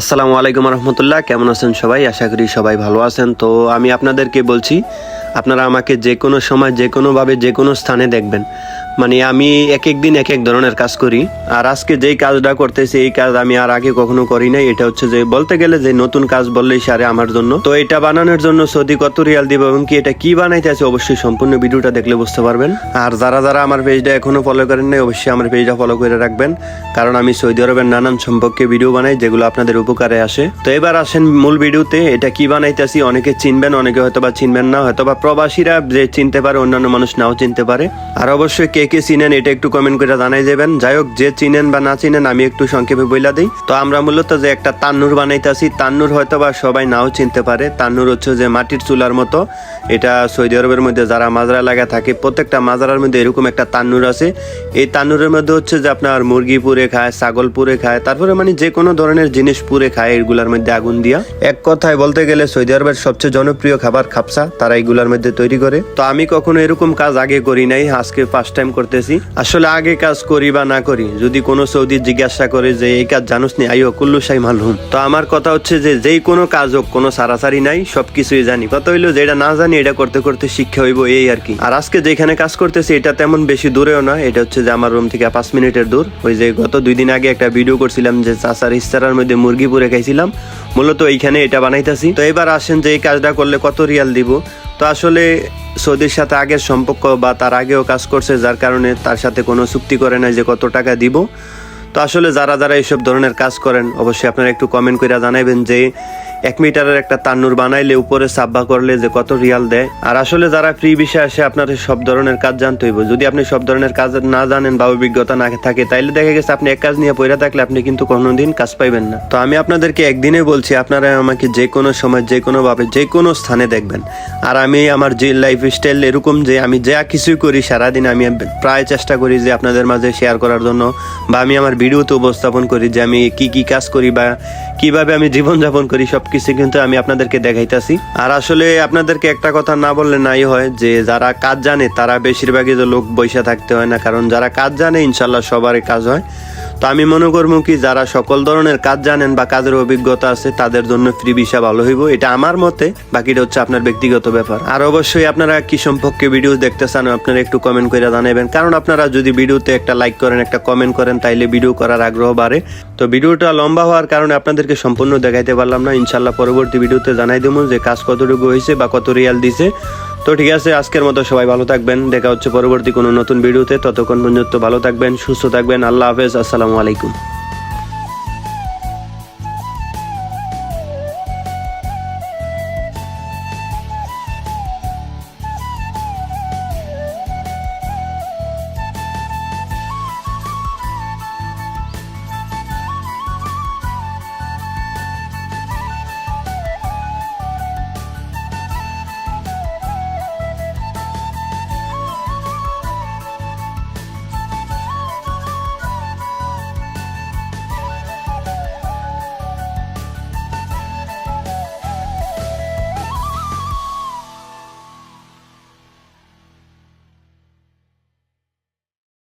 আসসালামু আলাইকুম রহমতুল্লাহ। কেমন আছেন সবাই? আশা করি সবাই ভালো আছেন। তো আমি আপনাদেরকে বলছি আপনারা আমাকে যে কোনো সময়, যে কোনোভাবে যে কোনো স্থানে দেখবেন। মানে আমি এক এক দিন এক এক ধরনের কাজ করি। আর আজকে যেই কাজটা করতেছি, এই কাজ আমি আর আগে কখনো করি নাই। এটা হচ্ছে যে, বলতে গেলে যে, নতুন কাজ বললেই সারে আমার জন্য। তো এটা বানানোর জন্য সৌদি কত রিয়াল দিব এবং কি এটা কি বানাইতে আছে অবশ্যই সম্পূর্ণ ভিডিওটা দেখলে বুঝতে পারবেন। আর যারা যারা আমার পেজটা এখনও ফলো করেন নাই, অবশ্যই আমার পেজটা ফলো করে রাখবেন। কারণ আমি সৌদি আরবের নানান সম্পর্কে ভিডিও বানাই, যেগুলো আপনাদের উপকারে আসে। তো এবার আসেন মূল ভিডিওতে এটা কি বানাইতেছি অনেকে চিনবেন, অনেকে হয়তো বা চিনবেন না হয়তো বা প্রবাসীরা যে চিনতে পারে, অন্যান্য মানুষ নাও চিনতে পারে। আর অবশ্যই কে কে চিনেন, এটা একটু কমেন্ট করে জানাই যাবেন যাই হোক, যে চিনেন বা না চিনেন, আমি একটু সংক্ষেপে বইলা দিই। তো আমরা মূলত যে একটা তান্নুর বানাইতেছি, তান্নুর হয়তো বা সবাই নাও চিনতে পারে। তান্নুর হচ্ছে যে মাটির চুলার মতো। এটা সৌদি আরবের মধ্যে যারা মাজরা লাগা থাকে, প্রত্যেকটা মাজারার মধ্যে এরকম একটা তান্নুর আছে। এই তান্নুরের মধ্যে হচ্ছে যে আপনার মুরগি পুড়ে খায়, ছাগল পুড়ে খায়, তারপরে মানে যে কোনো ধরনের জিনিস পুড়ে খায়, এগুলার মধ্যে আগুন দিয়া। এক কথায় বলতে গেলে সৌদি আরবের সবচেয়ে জনপ্রিয় খাবার খাপসা, তারা এগুলার মধ্যে তৈরি করে। তো আমি কখনো এরকম কাজ আগে করি নাই, আজকে ফার্স্ট টাইম করতেছি। আসলে আগে কাজ করি বা না করি, যদি কোনো সৌদি জিজ্ঞাসা করে যে, এই কাজ জানুস নি? আইও কুল্লু সাই মালহুম তো আমার কথা হচ্ছে যে, যেই কোনো কাজ হোক, কোনো সারাসারি নাই, সবকিছুই জানি। কথা হইল যেটা না জানি, এটা করতে করতে শিক্ষা হইব এই আর কি। আর আজকে যেখানে কাজ করতেছি, এটা তেমন বেশি দূরেও না, এটা হচ্ছে যে, আমার রুম থেকে পাঁচ মিনিটের দূর। ওই যে, গত দুই দিন আগে একটা ভিডিও করছিলাম যে, চাচার ইস্তারার মধ্যে মুরগি পুরে খাইছিলাম। মূলত এইখানে এটা বানাইতেছি। তো এবার আসেন যে, এই কাজটা করলে কত রিয়াল দিব? তো আসলে সৌদির সাথে আগের সম্পর্ক বা তার আগেও কাজ করছে, যার কারণে তার সাথে কোনো চুক্তি করে না যে কত টাকা দিব। তো আসলে যারা যারা এইসব ধরনের কাজ করেন, অবশ্যই আপনারা একটু কমেন্ট করে জানাবেন যে এক মিটারের একটা তান্নুর বানাইলে উপরে সাব্বা করলে যে কত রিয়াল দেয়। আর আসলে যারা ফ্রি বিষয়ে আসে আপনার সব ধরনের কাজ জানতে হইব। যদি আপনি সব ধরনের কাজ না জানেন বা অভিজ্ঞতা না থাকে, তাইলে দেখা গেছে আপনি এক কাজ নিয়ে পড়ে থাকলে আপনি কিন্তু কোনোদিন কাজ পাইবেন না। তো আমি আপনাদেরকে একদিনে বলছি, আপনারা আমাকে যে কোনো সময়, যে কোনো ভাবে, যে কোনো স্থানে দেখবেন। আর আমি আমার যে লাইফ স্টাইল এরকম যে আমি যা কিছুই করি সারাদিন, আমি প্রায় চেষ্টা করি যে আপনাদের মাঝে শেয়ার করার জন্য, বা আমি আমার ভিডিওতে উপস্থাপন করি যে আমি কি কি কাজ করি বা কীভাবে আমি জীবনযাপন করি সবকিছু কিন্তু আমি আপনাদেরকে দেখাইতেছি। আর আসলে আপনাদেরকে একটা কথা না বললে নাই হয় যে, যারা কাজ জানে, তারা বেশিরভাগই যে লোক বৈশা থাকতে হয় না। কারণ যারা কাজ জানে, ইনশাল্লাহ সবারই কাজ হয়। তো আমি মনে করব কি, যারা সকল ধরনের কাজ জানেন বা কাজের অভিজ্ঞতা আছে, তাদের জন্য ফ্রি ভিসা ভালো হইব। এটা আমার মতে, বাকিটা হচ্ছে আপনার ব্যক্তিগত ব্যাপার। আর অবশ্যই আপনারা কি সম্পর্কে ভিডিও দেখতে চান আপনারা একটু কমেন্ট করে জানাবেন। কারণ আপনারা যদি ভিডিওতে একটা লাইক করেন, একটা কমেন্ট করেন, তাইলে ভিডিও করার আগ্রহ বাড়ে। তো ভিডিওটা লম্বা হওয়ার কারণে আপনাদেরকে সম্পূর্ণ দেখাইতে পারলাম না। ইনশাল্লাহ পরবর্তী ভিডিওতে জানাই দেবো যে কাজ কতটুকু হয়েছে বা কত রিয়াল দিছে। তো ঠিক আছে, আজকের মতো সবাই ভালো থাকবেন। দেখা হচ্ছে পরবর্তী কোনো নতুন ভিডিওতে। ততক্ষণ পর্যন্ত ভালো থাকবেন, সুস্থ থাকবেন। আল্লাহ হাফেজ, আসসালামু আলাইকুম।